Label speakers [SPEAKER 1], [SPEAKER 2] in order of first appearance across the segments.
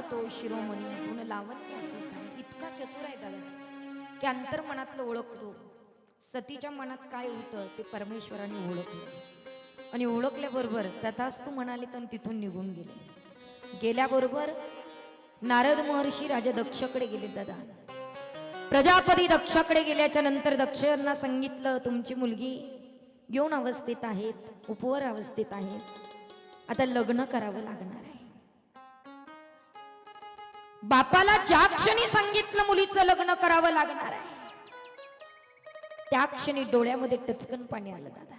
[SPEAKER 1] तो शिरोमणी गुण लावण्याचे काम इतका चतुर आहे दादा. की अंतर्मनातलं ओळखतो. सतीच्या मनात काय होतं ते परमेश्वराने ओळखलं. आणि ओळखल्याबरोबर तथाच तू म्हणाले तर तिथून निघून गेले. गेल्याबरोबर नारद महर्षी राजा दक्षकडे गेले दादा. प्रजापती दक्षाकडे गेल्याच्यानंतर दक्षांना सांगितलं तुमची मुलगी यौन अवस्थेत आहेत उपवर अवस्थेत आहेत आता लग्न करावं लागणार आहे. बापाला ज्या क्षणी सांगितलं मुलीचं लग्न करावं लागणार आहे त्या क्षणी डोळ्यामध्ये टचकन पाणी आलं दादा.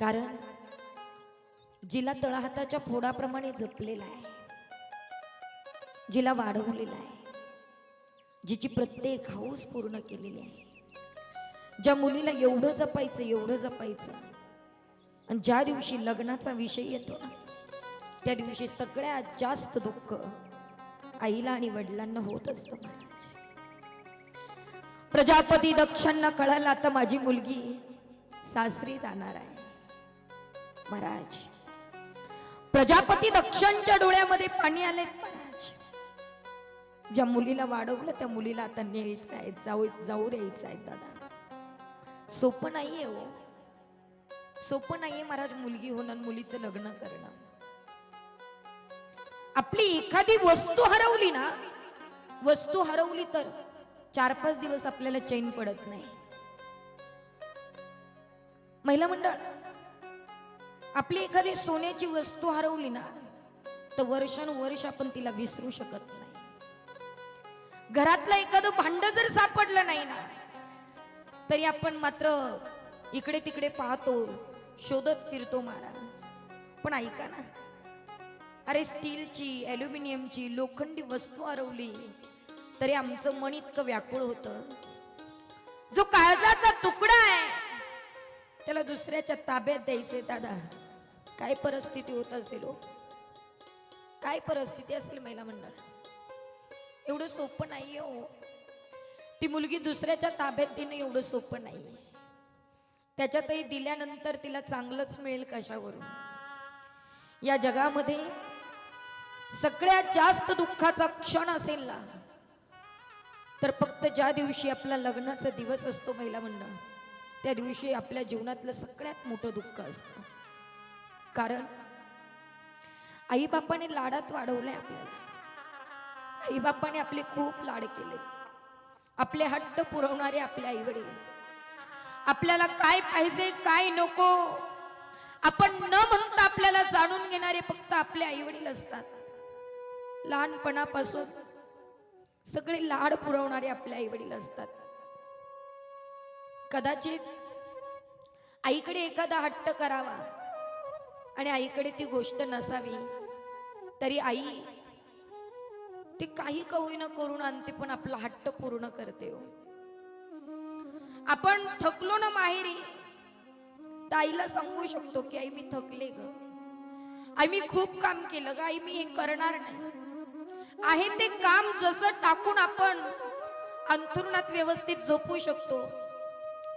[SPEAKER 1] कारण जिला तळहाताच्या फोडाप्रमाणे जपलेला आहे जिला वाढवलेला आहे जिची प्रत्येक हाऊस पूर्ण केलेली आहे. ज्या मुलीला एवढं जपायचं एवढं जपायचं आणि ज्या दिवशी लग्नाचा विषय येतो ना त्या दिवशी सगळ्यात जास्त दुःख आईला आणि वडिलांना होत असतं प्रजापती दक्षांना कळायला आता माझी मुलगी सासरी जाणार आहे. महाराज प्रजापती दक्षांच्या डोळ्यामध्ये पाणी आले महाराज? ज्या मुलीला वाढवलं त्या मुलीला आता न्यायचं आहे जाऊ जाऊ द्यायचं आहे दादा. सोपं नाहीये हो. सोपं नाहीये महाराज मुलगी होणं मुलीचं लग्न करणं. आपली एखादी वस्तू हरवली ना वस्तू हरवली तर चार पाच दिवस आपल्याला चैन पडत नाही. महिला मंडळ आपली एखादी सोन्याची वस्तू हरवली ना तर वर्षानुवर्ष आपण तिला विसरू शकत नाही. घरातलं एखादं भांड जर सापडलं नाही ना तरी आपण मात्र इकडे तिकडे पाहतो शोधत फिरतो महाराज. पण ऐका ना अरे स्टीलची ॲल्युमिनियमची लोखंडी वस्तू हरवली. तरी आमचं मन इतकं व्याकुळ होतं. जो काळजाचा तुकडा आहे त्याला दुसऱ्याच्या ताब्यात द्यायचे दादा. काय परिस्थिती होत असेल हो? काय परिस्थिती असेल महिला मंडळ? एवढं सोपं नाहीये हो. ती मुलगी दुसऱ्याच्या ताब्यात देणं एवढं सोपं नाहीये त्याच्यातही दिल्यानंतर तिला चांगलंच मिळेल कशावरून. या जगामध्ये सगळ्यात जास्त दुःखाचा क्षण असेल ना तर फक्त ज्या दिवशी आपला लग्नाचा दिवस असतो महिला मंडळ त्या दिवशी आपल्या जीवनातलं सगळ्यात मोठं दुःख असतं. कारण आईबापाने लाडात वाढवलंय आपल्याला. आईबापाने आपले खूप लाड केले. आपले हट्ट पुरवणारे आपले आईवडील. आपल्याला काय पाहिजे काय नको आपण न म्हणता आपल्याला जाणून घेणारे फक्त आपले आई वडील असतात. लहानपणापासून सगळे लाड पुरवणारे आपले आई वडील असतात. कदाचित आईकडे एखादा हट्ट करावा आणि आईकडे ती गोष्ट नसावी तरी आई ते काही कवळीनं करून आणते पण आपला हट्ट पूर्ण करते हो. आपण थकलो ना माहेरी तर आईला सांगू शकतो की आई मी थकले ग. आई मी खूप काम केलं ग. आई मी हे करणार नाही. आहे ते काम जसं टाकून आपण अंथरुणात व्यवस्थित झोपू शकतो.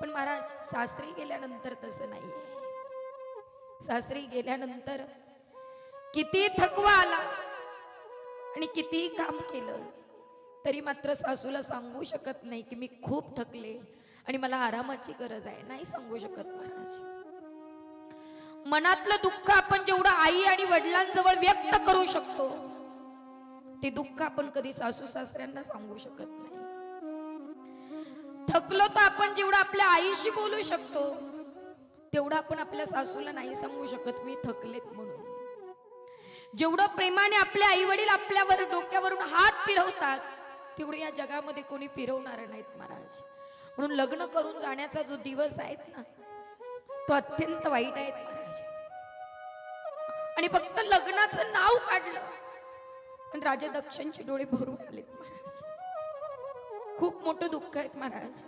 [SPEAKER 1] पण महाराज सासरी गेल्यानंतर तसं नाही सासरी गेल्यानंतर किती थकवा आला आणि कितीही काम केलं तरी मात्र सासूला सांगू शकत नाही की मी खूप थकले आणि मला आरामाची गरज आहे. नाही सांगू शकत महाराज. मनातलं दुःख आपण जेवढं आई आणि वडिलांजवळ व्यक्त करू शकतो ते दुःख आपण कधी सासू सासऱ्यांना सांगू शकत नाही. थकलो तर आपण जेवढं आपल्या आईशी बोलू शकतो तेवढं आपण आपल्या सासूला नाही सांगू शकत मी थकलेत म्हणून. जेवढं प्रेमाने आपले आई वडील आपल्यावर डोक्यावरून हात फिरवतात तेवढं या जगामध्ये कोणी फिरवणार नाहीत महाराज. म्हणून लग्न करून जाण्याचा जो दिवस आहेत ना तो अत्यंत वाईट आहे आणि फक्त लग्नाचं नाव काढलं. पण राजा दक्षांचे डोळे भरून आलेत महाराज. खूप मोठं दुःख आहे महाराज.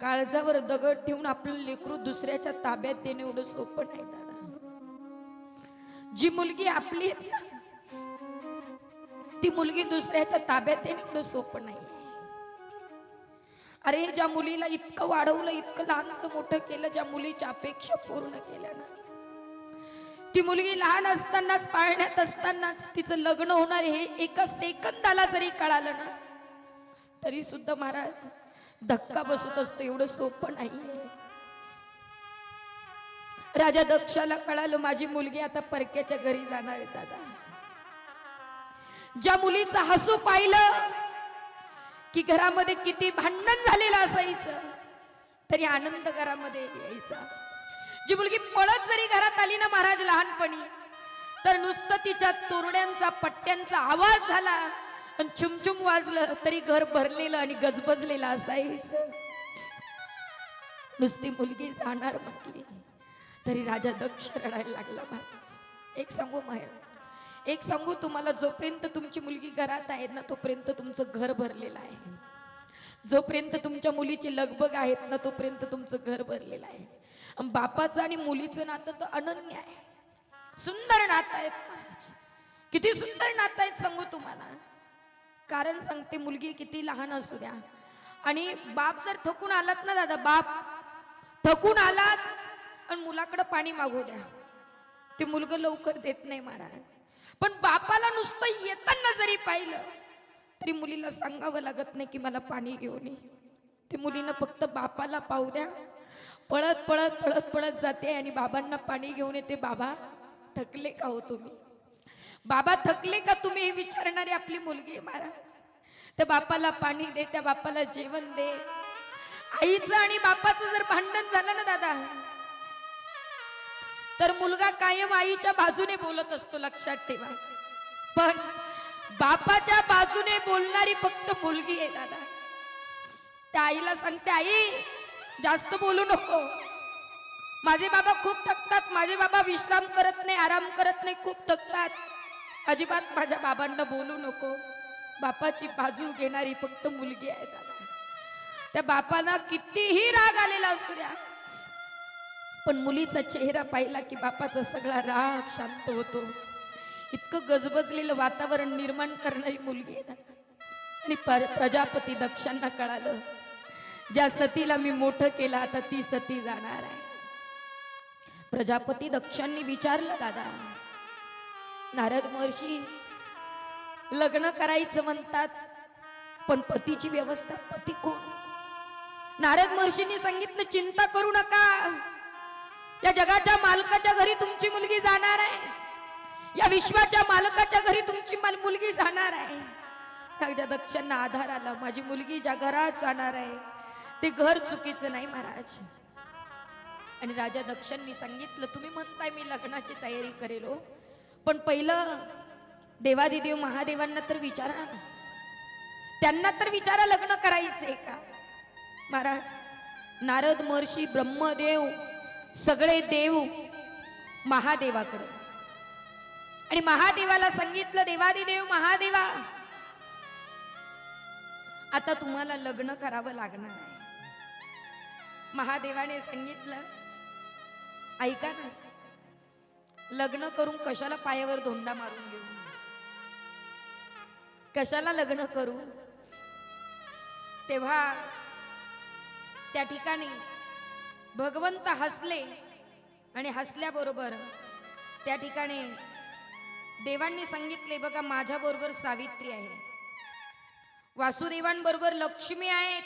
[SPEAKER 1] काळजावर दगड ठेवून आपलं लेकरू दुसऱ्याच्या ताब्यात देणे एवढं सोपं नाही दादा. जी मुलगी आपली आहे ना, ती मुलगी दुसऱ्याच्या ताब्यात देणं एवढं सोपं नाही. अरे ज्या मुलीला इतकं वाढवलं इतकं लहानचं मोठं केलं ज्या मुलीच्या अपेक्षा पूर्ण केल्या ना. ती मुलगी लहान असतानाच पाळण्यात असतानाच तिचं लग्न होणार हे एका सेकंदाला जरी कळालं ना तरी सुद्धा महाराज धक्का बसत असतो एवढं सोपं नाही राजा दक्षाला कळालं माझी मुलगी आता परक्याच्या घरी जाणार आहे दादा. ज्या मुलीचं हसू पाहिलं की घरामध्ये किती भांडण झालेलं असायचं. तरी आनंद घरामध्ये यायचा. जी मुलगी पळत जरी घरात आली ना महाराज लहानपणी तर नुसतं तिच्या तोरड्यांचा पट्ट्यांचा आवाज झाला. आणि चुमचुम वाजलं तरी घर भरलेलं आणि गजबजलेलं असायचं. नुसती मुलगी जाणार म्हटली तरी राजा दक्ष रडायला लागला महाराज. एक सांगू माहेर एक सांगू तुम्हाला जोपर्यंत तुमची मुलगी घरात आहे ना तोपर्यंत तुमचं घर भरलेलं आहे. जोपर्यंत तुमच्या मुलीची लगबग आहेत ना तोपर्यंत तुमचं घर भरलेलं आहे. बापाचं आणि मुलीचं नातं तर अनन्य आहे. सुंदर नातं आहेत महाराज. किती सुंदर नातं आहेत सांगू तुम्हाला. कारण सांगते मुलगी किती लहान असू द्या. आणि बाप जर थकून आलात ना दादा बाप थकून आलात आणि मुलाकडं पाणी मागू द्या. ते मुलगं लवकर देत नाही महाराज. पण बापाला नुसतं येताना जरी पाहिलं तरी मुलीला सांगावं लागत नाही की मला पाणी घेऊन ये. ते मुलीनं फक्त बापाला पाहू द्या. पळत पळत पळत पळत जाते आणि बाबांना पाणी घेऊन येते बाबा थकले का हो तुम्ही? बाबा थकले का तुम्ही? हे विचारणारी आपली मुलगी महाराज. त्या बापाला पाणी दे त्या बापाला जेवण दे. आईचं आणि बापाचं जर भांडण झालं ना दादा तर मुलगा कायम आईच्या बाजूने बोलत असतो लक्षात ठेवा. पण बापाच्या बाजूने बोलणारी फक्त मुलगी आहे दादा. त्या आईला सांगते आई जास्त बोलू नको. माझे बाबा खूप थकतात. माझे बाबा विश्राम करत नाही आराम करत नाही खूप थकतात. अजिबात माझ्या बाबांना बोलू नको. बापाची बाजू घेणारी फक्त मुलगी आहे दादा. त्या बापाला कितीही राग आलेला असू द्या पण मुलीचा चेहरा पाहिला की बापाचा सगळा राग शांत होतो. इतकं गजबजलेलं वातावरण निर्माण करणारी मुलगी आहे आणि प्रजापती दक्षांना कळालं ज्या सतीला मी मोठं केलं आता ती सती जाणार आहे. प्रजापती दक्षांनी विचारलं दादा नारद महर्षी लग्न करायचं म्हणतात पण पतीची व्यवस्था पती कोण? नारद महर्षींनी सांगितलं चिंता करू नका. या जगाच्या मालकाच्या घरी तुमची मुलगी जाणार आहे. या विश्वाच्या मालकाच्या घरी तुमची मुलगी जाणार आहे. राजा दक्षांना आधार आला. माझी मुलगी ज्या घरात जाणार आहे ते घर चुकीचं नाही महाराज. आणि राजा दक्षांनी सांगितलं तुम्ही म्हणताय मी लग्नाची तयारी करेल हो. पण पहिलं देवादिदेव महादेवांना तर विचारा ना. त्यांना तर विचारा लग्न करायचंय का? महाराज नारद महर्षी ब्रह्मदेव सगळे देव महादेवाकडे. आणि महादेवाला सांगितलं देवादिदेव महादेवा आता तुम्हाला लग्न करावं लागणार आहे. महादेवाने सांगितलं ऐका ना लग्न करून कशाला पायावर धोंडा मारून घेऊ? कशाला लग्न करू? तेव्हा त्या ठिकाणी भगवंत हसले आणि हसल्याबरोबर त्या ठिकाणी देवांनी सांगितले बघा माझ्याबरोबर सावित्री आहे. वासुदेवांबरोबर लक्ष्मी आहेत.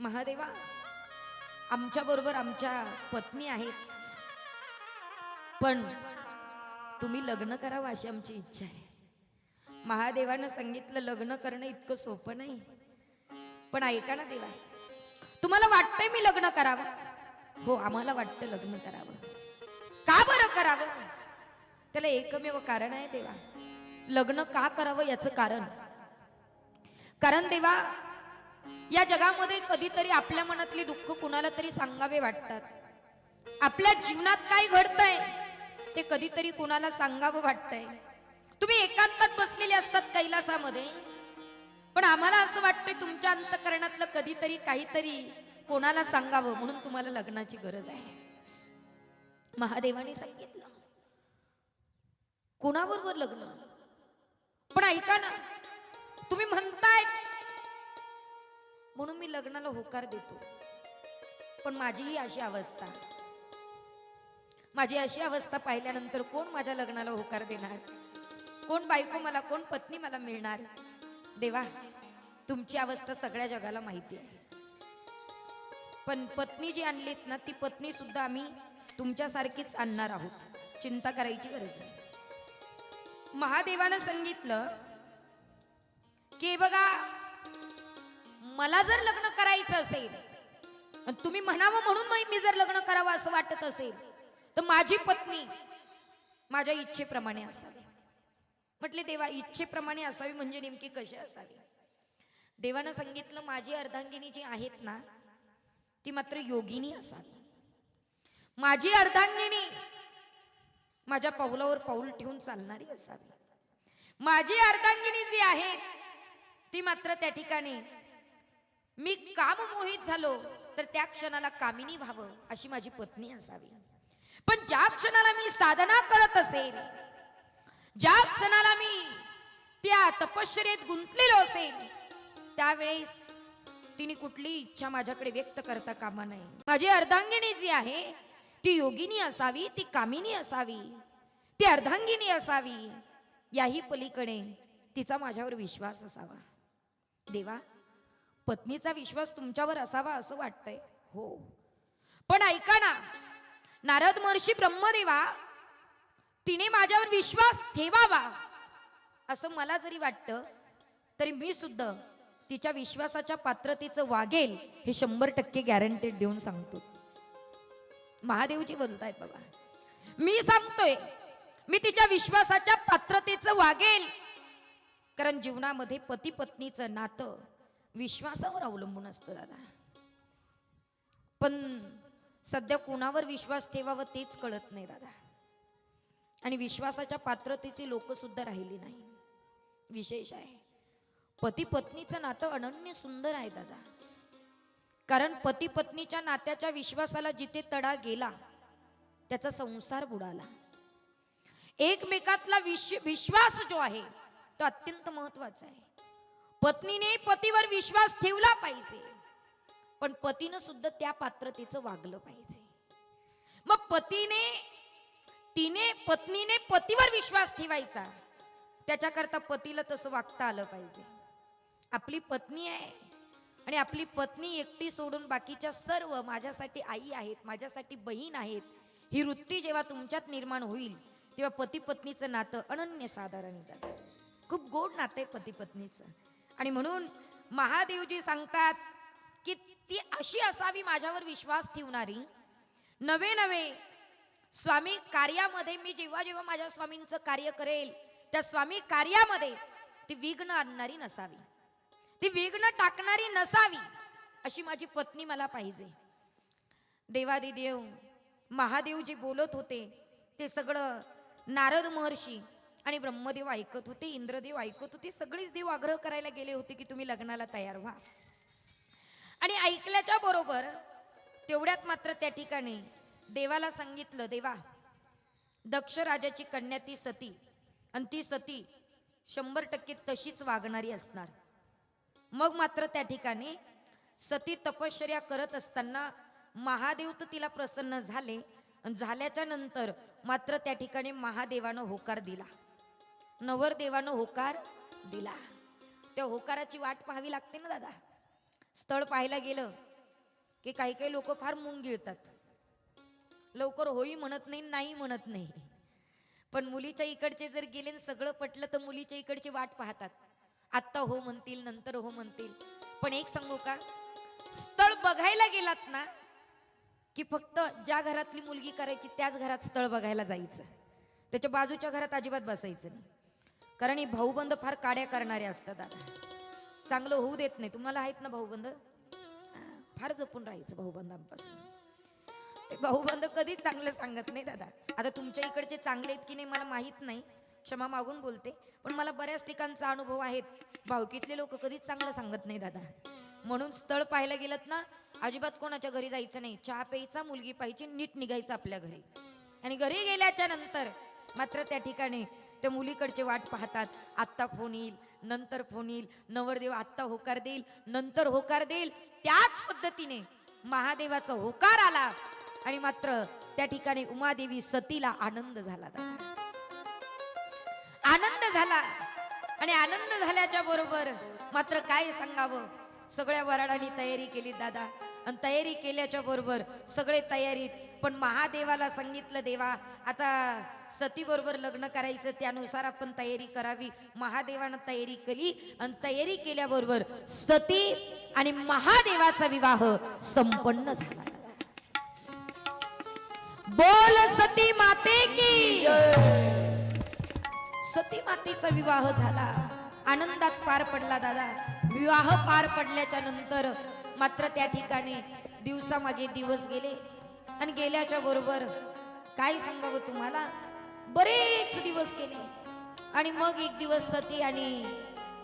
[SPEAKER 1] महादेवा आमच्याबरोबर आमच्या पत्नी आहेत. पण तुम्ही लग्न करावं अशी आमची इच्छा आहे. महादेवानं सांगितलं लग्न करणं इतकं सोपं नाही. पण ऐका ना देवा तुम्हाला वाटतंय मी लग्न करावं? हो आम्हाला वाटतं लग्न करावं. का बरं करावं? त्याला एकमेव कारण आहे देवा. लग्न का करावं याचं कारण? कारण देवा या जगामध्ये कधीतरी आपल्या मनातली दुःख कुणाला तरी सांगावे वाटतात. आपल्या जीवनात काय घडतंय ते कधीतरी कुणाला सांगावं वाटतंय. तुम्ही एकांतात बसलेले असतात कैलासामध्ये. पण आम्हाला असं वाटतंय तुमच्या अंतकरणातलं कधीतरी काहीतरी कोणाला सांगावं म्हणून तुम्हाला लग्नाची गरज आहे? महादेवाने सांगितलं. कोणाबरोबर लग्न? पण ऐका ना तुम्ही म्हणताय. म्हणून मी लग्नाला होकार देतो. पण माझीही अशी अवस्था. माझी अशी अवस्था पाहिल्यानंतर कोण माझ्या लग्नाला होकार देणार? कोण बायको मला कोण पत्नी मला मिळणार? देवा तुमची अवस्था सगळ्या जगाला माहिती आहे. पण पत्नी जी आणलीत ना ती पत्नी सुद्धा आम्ही तुमच्यासारखीच आणणार आहोत. चिंता करायची गरज नाही. महादेवानं सांगितलं की बघा मला जर लग्न करायचं असेल तुम्ही म्हणावं म्हणून मी जर लग्न करावं असं वाटत असेल तर माझी पत्नी माझ्या इच्छेप्रमाणे असावी. म्हटले देवा इच्छेप्रमाणे असावी म्हणजे नेमकी कशी असावी? देवानं सांगितलं माझी अर्धांगिनी जी आहेत ना ती मात्र योगिनी असावी. माझी अर्धांगिनी माझ्या पावलावर पाऊल ठेवून चालणारी असावी. माझी अर्धांगिनी जी आहे ती मात्र त्या ठिकाणी मी काम मोहित झालो तर त्या क्षणाला कामिनी व्हावं अशी माझी पत्नी असावी. पण ज्या क्षणाला मी साधना करत असेल ज्या क्षणाला मी त्या तपश्चर्येत गुंतलेलो असेल त्यावेळेस तिने कुठली इच्छा माझ्याकडे व्यक्त करता कामा नये. माझी अर्धांगिनी जी आहे ती योगिनी असावी ती कामिनी असावी ती अर्धांगिनी असावी याही पलीकडे तिचा माझ्यावर विश्वास असावा. देवा पत्नीचा विश्वास तुमच्यावर असावा असं वाटतंय? हो. पण ऐका ना नारद महर्षी ब्रह्मदेवा तिने माझ्यावर विश्वास ठेवावा असं मला जरी वाटतं तरी मी सुद्धा तिच्या विश्वासाच्या पात्रतेचं वागेल हे शंभर टक्के गॅरंटेड देऊन सांगतो. महादेवजी बोलतायत बाबा मी सांगतोय मी तिच्या विश्वासाच्या पात्रतेचं वागेल. कारण जीवनामध्ये पती पत्नीचं नातं विश्वासावर अवलंबून असतं दादा. पण सध्या कोणावर विश्वास ठेवावा तेच कळत नाही दादा. आणि विश्वासाच्या पात्रतेची लोक सुद्धा राहिली नाही. विशेष आहे. पती पत्नीचं नातं अनन्य सुंदर आहे दादा. कारण पती पत्नीच्या नात्याच्या विश्वासाला जिथे तडा गेला त्याचा संसार बुडाला. एकमेकातला विश्व विश्वास जो आहे तो अत्यंत महत्त्वाचा आहे. पत्नीने पतीवर विश्वास ठेवला पाहिजे पण पतीनं सुद्धा त्या पात्रतेचं वागलं पाहिजे. मग पतीने तिने पत्नीने पतीवर विश्वास ठेवायचा त्याच्याकरता पतीला तसं वागता आलं पाहिजे. आपली पत्नी आहे. आणि आपली पत्नी एकटी सोडून बाकीच्या सर्व माझ्यासाठी आई आहेत माझ्यासाठी बहीण आहेत ही वृत्ती जेव्हा तुमच्यात निर्माण होईल तेव्हा पती पत्नीचं नातं अनन्य साधारण खूप गोड नातं आहे पती पत्नीचं आणि म्हणून महादेवजी सांगतात की ती अशी असावी माझ्यावर विश्वास ठेवणारी. नवे नवे स्वामी कार्यामध्ये मी जेव्हा जेव्हा माझ्या स्वामींचं कार्य करेल त्या स्वामी कार्यामध्ये ती विघ्न आणणारी नसावी. ती विघ्न टाकणारी नसावी अशी माझी पत्नी मला पाहिजे. देवादी देव महादेव जे बोलत होते ते सगळं नारद महर्षी आणि ब्रह्मदेव ऐकत होते इंद्रदेव ऐकत होते सगळेच देव आग्रह करायला गेले होते की तुम्ही लग्नाला तयार व्हा. आणि ऐकल्याच्या बरोबर तेवढ्यात मात्र त्या ठिकाणी देवाला सांगितलं देवा दक्ष राजाची कन्या ती सती आणि ती सती शंभर टक्के तशीच वागणारी असणार. मग मात्र त्या ठिकाणी सती तपश्चर्या करत असताना महादेव तर तिला प्रसन्न झाले. झाल्याच्यानंतर मात्र त्या ठिकाणी महादेवानं होकार दिला. नवरदेवानं होकार दिला. त्या होकाराची वाट पाहावी लागते ना दादा. स्थळ पाहायला गेलं की काही काही लोक फार मुंग गिळतात लवकर होई म्हणत नाही नाही म्हणत नाही. पण मुलीच्या इकडचे जर गेले सगळं पटलं तर मुलीच्या इकडची वाट पाहतात. आत्ता हो म्हणतील नंतर हो म्हणतील. पण एक सांगू का? स्थळ बघायला गेलात ना की फक्त ज्या घरातली मुलगी करायची त्याच घरात स्थळ बघायला जायचं. त्याच्या बाजूच्या घरात अजिबात बसायचं नाही. कारण हे भाऊबंद फार काड्या करणारे असतात दादा चांगलं होऊ देत नाही. तुम्हाला आहेत ना भाऊबंद? फार जपून राहायचं भाऊबंदांपासून. ते भाऊबंद कधीच चांगलं सांगत नाही दादा. आता तुमच्या इकडचे चांगले आहेत की नाही मला माहीत नाही. क्षमा मागून बोलते. पण मला बऱ्याच ठिकाणचा अनुभव आहेत. भावकीतले लोक कधीच चांगलं सांगत नाही दादा. म्हणून स्थळ पाहायला गेलं ना अजिबात कोणाच्या घरी जायचं नाही. चहा प्यायचा मुलगी पाहिजे नीट निघायचं आपल्या घरी. आणि घरी गेल्याच्यानंतर मात्र त्या ठिकाणी त्या मुलीकडचे वाट पाहतात. आत्ता फोन येईल नंतर फोन येईल नवरदेव आत्ता होकार देईल नंतर होकार देईल. त्याच पद्धतीने महादेवाचा होकार आला. आणि मात्र त्या ठिकाणी उमादेवी सतीला आनंद झाला दादा. आनंद झाला. आणि आनंद झाल्याच्या बरोबर मात्र काय सांगावं? सगळ्या वराडांनी तयारी केली दादा. आणि तयारी केल्याच्या बरोबर सगळे तयारीत. पण महादेवाला सांगितलं देवा आता सतीबरोबर लग्न करायचं त्यानुसार आपण तयारी करावी. महादेवानं तयारी केली. आणि तयारी केल्याबरोबर सती आणि महादेवाचा विवाह संपन्न झाला. बोल सती माते की. सती मातेचा विवाह झाला. आनंदात पार पडला दादा. विवाह पार पडल्याच्या नंतर मात्र त्या ठिकाणी दिवसामागे दिवस गेले. आणि गेल्याच्या बरोबर काय सांगावं तुम्हाला? बरेच दिवस गेले. आणि मग एक दिवस सती आणि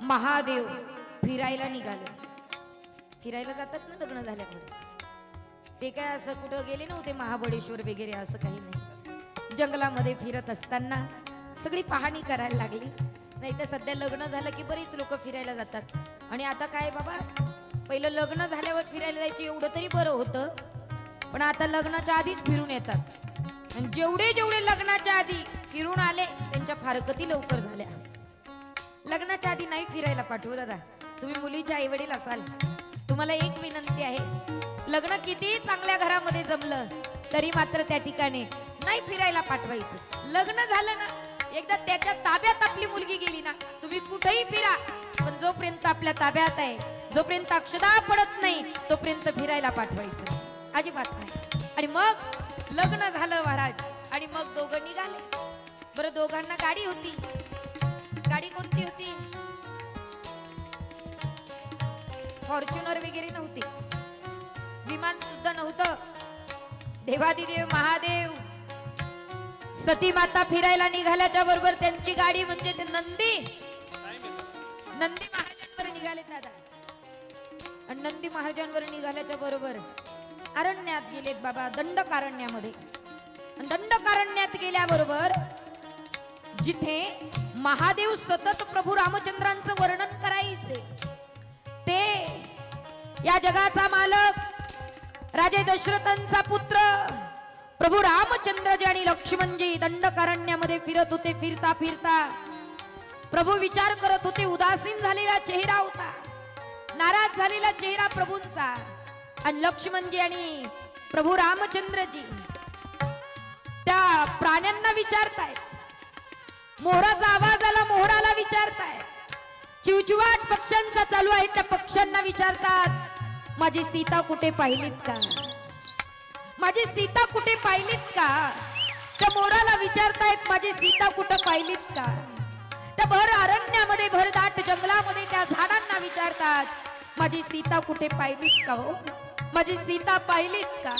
[SPEAKER 1] महादेव फिरायला निघाले. फिरायला जातात ना लग्न झाल्यावर? ते काय असं कुठं गेले नव्हते महाबळेश्वर वगैरे असं काही नाही. जंगलामध्ये फिरत असताना सगळी पाहणी करायला लागली. नाही तर सध्या लग्न झालं की बरीच लोक फिरायला जातात. आणि आता काय बाबा? पहिलं लग्न झाल्यावर फिरायला जायचं एवढं तरी बरं होतं. पण आता लग्नाच्या आधीच फिरून येतात. आणि जेवढे जेवढे लग्नाच्या आधी फिरून आले त्यांच्या फारकती लवकर झाल्या. लग्नाच्या आधी नाही फिरायला पाठवू दादा. तुम्ही मुलीचे आई वडील असाल. तुम्हाला एक विनंती आहे. लग्न किती चांगल्या घरामध्ये जमलं तरी मात्र त्या ठिकाणी नाही फिरायला पाठवायचं. लग्न झालं ना एकदा त्याच्या ताब्यात आपली मुलगी गेली ना तुम्ही कुठेही फिरा पण जोपर्यंत आपल्या ताब्यात आहे जोपर्यंत अक्षदा पडत नाही तोपर्यंत फिरायला पाठवायचं. अजिबात नाही. आणि मग लग्न झालं महाराज. आणि मग दोघं निघाले. बरं दोघांना गाडी होती. गाडी कोणती होती? फॉर्च्युनर वगैरे नव्हती. विमान सुद्धा नव्हतं. देवादिदेव महादेव. सती माता फिरायला निघाल्याच्या बरोबर त्यांची गाडी म्हणजे ते नंदी. नंदी महाराजांवर निघाले दादा. आणि नंदी महाराजांवर निघाल्याच्या बरोबर अरण्यात गेलेत बाबा दंडकारण्यामध्ये. दंडकारण्यात गेल्याबरोबर जिथे महादेव सतत प्रभू रामचंद्रांचं वर्णन करायचे ते या जगाचा मालक राजे दशरथांचा पुत्र प्रभू रामचंद्रजी आणि लक्ष्मणजी दंडकारण्यामध्ये फिरत होते फिरता फिरता. प्रभू विचार करत होते उदासीन झालेला चेहरा होता. नाराज झालेला चेहरा प्रभूंचा. आणि लक्ष्मणजी आणि प्रभू रामचंद्रजी त्या प्राण्यांना विचारतायत. मोहराचा आवाज आला मोहराला विचारताय चिवचिवाट पक्ष्यांचा चालू आहे त्या पक्ष्यांना विचारतात माझी सीता कुठे पाहिलीत का? माझी सीता कुठे पाहिलीत का? त्या मोराला विचारतायत माझी सीता कुठं पाहिलीत का? त्या भर अरण्यामध्ये भरदाट जंगलामध्ये त्या झाडांना विचारतात माझी सीता कुठे पाहिलीत का हो? माझी सीता पाहिलीत का?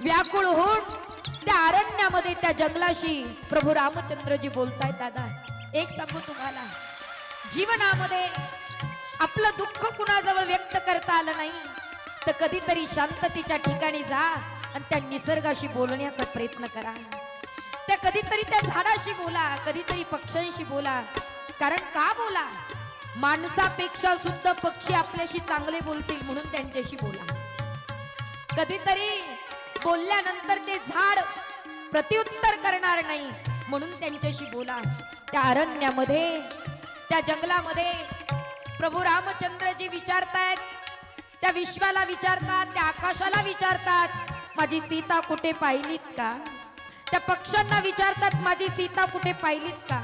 [SPEAKER 1] व्याकुळ होऊन त्या अरण्यामध्ये त्या जंगलाशी प्रभू रामचंद्रजी बोलतायत दादा एक सांगू तुम्हाला. जीवनामध्ये आपलं दुःख कुणाजवळ व्यक्त करता आलं नाही तर कधीतरी शांततेच्या ठिकाणी जा. आणि त्या निसर्गाशी बोलण्याचा प्रयत्न करा. त्या कधीतरी त्या झाडाशी बोला कधीतरी पक्ष्यांशी बोला. कारण का बोला? माणसापेक्षा सुद्धा पक्षी आपल्याशी चांगले बोलतील म्हणून त्यांच्याशी बोला. कधीतरी बोलल्यानंतर ते झाड प्रत्युत्तर करणार नाही म्हणून त्यांच्याशी बोला. त्या अरण्यामध्ये त्या जंगलामध्ये प्रभू रामचंद्रजी विचारतायत त्या विश्वाला विचारतात त्या आकाशाला विचारतात. माझी सीता कुठे पाहिलीत का? त्या पक्ष्यांना विचारतात माझी सीता कुठे पाहिलीत का?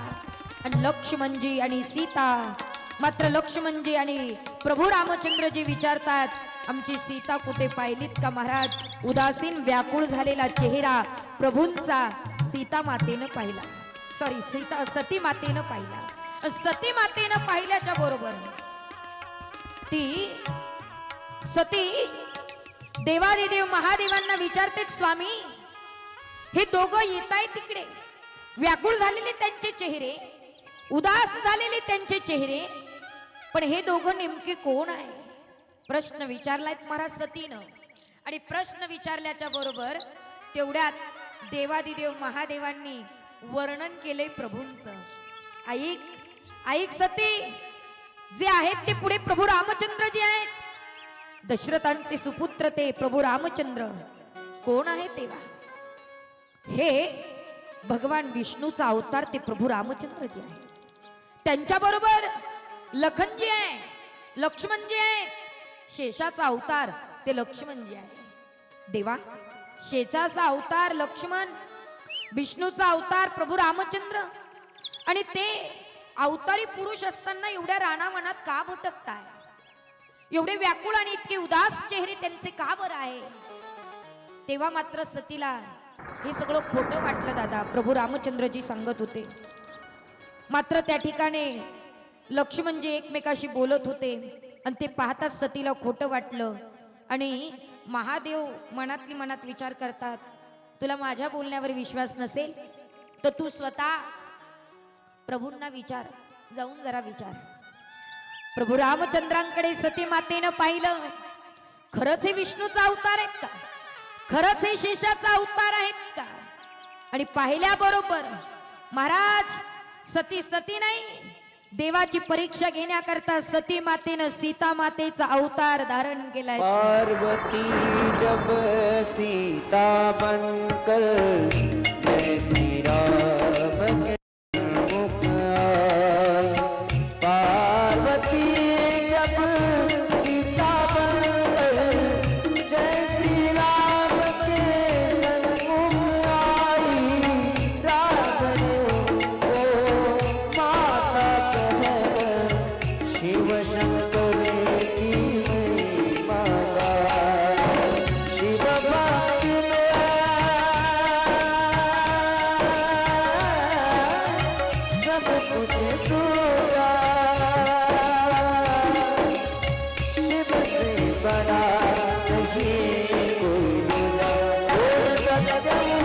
[SPEAKER 1] आणि लक्ष्मणजी आणि सीता मात्र लक्ष्मणजी आणि प्रभू रामचंद्रजी विचारतात आमची सीता कुठे पाहिलीत का महाराज? उदासीन व्याकुळ झालेला चेहरा प्रभूंचा सीता मातेनं पाहिला. सॉरी सीता सती मातेनं पाहिला. सती मातेनं पाहिल्याच्या बरोबर ती सती देवादिदेव महादेवांना विचारते स्वामी हे दोघं येत आहे तिकडे. व्याकुळ झालेले त्यांचे चेहरे उदास झालेले त्यांचे चेहरे पण हे दोघं नेमके कोण आहे? प्रश्न विचारलायत महाराज सतीनं. आणि प्रश्न विचारल्याच्या बरोबर तेवढ्यात देवादिदेव महादेवांनी वर्णन केले प्रभूंचं. ऐक ऐक सती जे आहेत ते पुढे प्रभू रामचंद्रजी आहेत. दशरथांचे सुपुत्र ते प्रभू रामचंद्र. कोण आहे तेव्हा? हे भगवान विष्णूचा अवतार ते प्रभू रामचंद्रजी आहे त्यांच्याबरोबर लखनजी आहे लक्ष्मणजी आहे शेषाचा अवतार ते लक्ष्मणजी आहे देवा शेषाचा अवतार लक्ष्मण विष्णूचा अवतार प्रभू रामचंद्र. आणि ते अवतारी पुरुष असताना एवढ्या राणावनात का भटकताय? एवढे व्याकुळ आणि इतके उदास चेहरे त्यांचे का बरं आहे? तेव्हा मात्र सतीला हे सगळं खोटं वाटलं दादा. प्रभू रामचंद्रजी सांगत होते. मात्र त्या ठिकाणी लक्ष्मणजी म्हणजे एकमेकाशी बोलत होते आणि ते पाहताच सतीला खोटं वाटलं. आणि महादेव मनातली मनात विचार करतात तुला माझ्या बोलण्यावर विश्वास नसेल? तर तू स्वतः प्रभूंना विचार जाऊन जरा विचार. प्रभू रामचंद्रांकडे सती मातेनं पाहिलं. खरंच हे विष्णूचा अवतार आहेत का? खरंच हे शेषाचा अवतार आहेत का? आणि पाहिल्याबरोबर महाराज सती सती नाही. देवाची परीक्षा घेण्याकरता सती मातेनं सीता मातेचा अवतार धारण केलाय.
[SPEAKER 2] पार्वती जब सीता बनकर जय Shri Ram. da da da